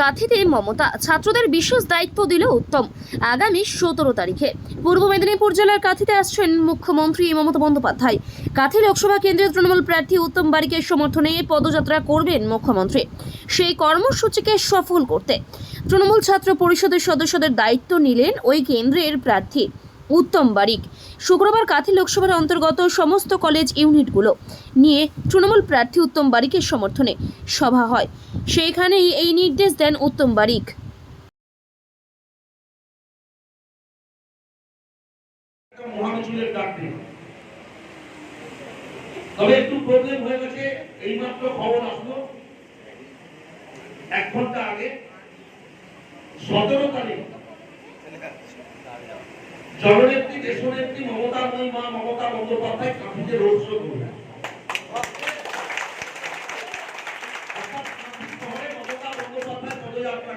কাঁথিতে মমতা ছাত্রদের বিশেষ দায়িত্ব দিল উত্তম। আগামী সতেরো তারিখে পূর্ব মেদিনীপুর জেলার কাঁথিতে আসছেন মুখ্যমন্ত্রী মমতা বন্দ্যোপাধ্যায়। কাঁথি লোকসভা কেন্দ্রের তৃণমূল প্রার্থী উত্তম বারিকের সমর্থনে পদযাত্রা করবেন মুখ্যমন্ত্রী। সেই কর্মসূচিকে সফল করতে তৃণমূল ছাত্র পরিষদের সদস্যদের দায়িত্ব নিলেন ওই কেন্দ্রের প্রার্থী। উত্তম বারিক। শুক্রবার কাথি লোকসভার অন্তর্গত সমস্ত কলেজ ইউনিটগুলো নিয়ে তৃণমূল প্রার্থী উত্তম বারিকের সমর্থনে সভা হয়। সেইখানেই এই নির্দেশ দেন উত্তম বারিক। তবে একটু প্রবলেম হয়ে গেছে, এইমাত্র খবর আসলো। এক ঘণ্টা আগে, সতেরো তারিখ জননেত্রী, দেশনেত্রী মমতা মই মা মমতা বন্দ্যোপাধ্যায় কাঁথিতে রোড শো করবে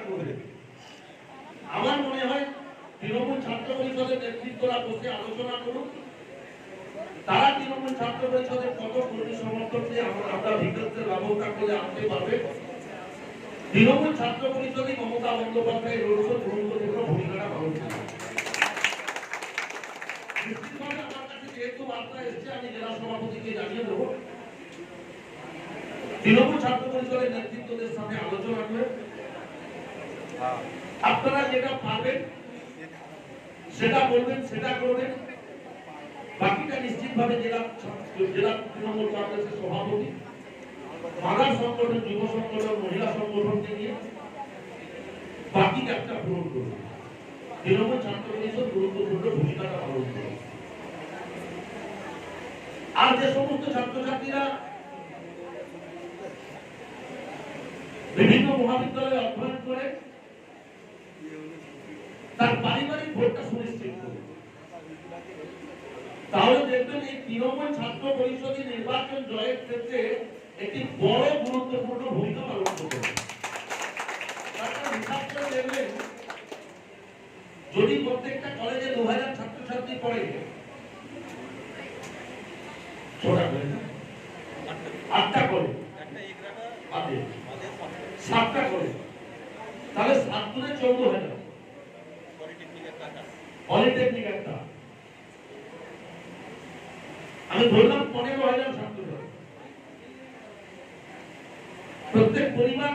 করবে আমার মনে হয় তৃণমূল ছাত্র পরিষদের নেতৃত্বরা বসে আলোচনা করুন। তারা তৃণমূল ছাত্র পরিষদের কত কর্মী সমর্থন দিয়ে আমরা বিদ্যুতের ব্যবস্থা করে আনতে পারবে? তৃণমূল ছাত্র পরিষদই মমতা বন্দ্যোপাধ্যায় রোড শো গুরুত্বপূর্ণ ভূমিকাটা পালন করে আপনারা যেটা পারবেন, সেটা বলবেন, সেটা করবেন। বাকিটা নিশ্চিতভাবে জেলা জেলা তৃণমূল কংগ্রেসের সভাপতি মাদার সংগঠন, যুব সংগঠন, মহিলা সংগঠনকে নিয়ে বাকি একটা পূরণ করবে তৃণমূল ছাত্র পরিষদ গুরুত্বপূর্ণ ভূমিকাটা পালন করবে আর যে সমস্ত ছাত্রছাত্রীরা বিভিন্ন মহাবিদ্যালয়ে অধ্যয়ন করে, তার পারিবারিক ভোটটা সুনিশ্চিত করবে তাহলে দেখবেন এই তৃণমূল ছাত্র পরিষদের নির্বাচন জয়ের ক্ষেত্রে একটি বড় গুরুত্বপূর্ণ ভূমিকা পালন করবে তারপর হিসাব করে দেখবেন যদি প্রত্যেকটা কলেজে দু হাজার ছাত্রছাত্রী পড়ে? আটটা করে। সাতটা করে। তাহলে সাত হাজার পলিটেকনিক একটা। আমি ধরলাম পনেরো হাজার ছাত্র প্রত্যেক পরিবার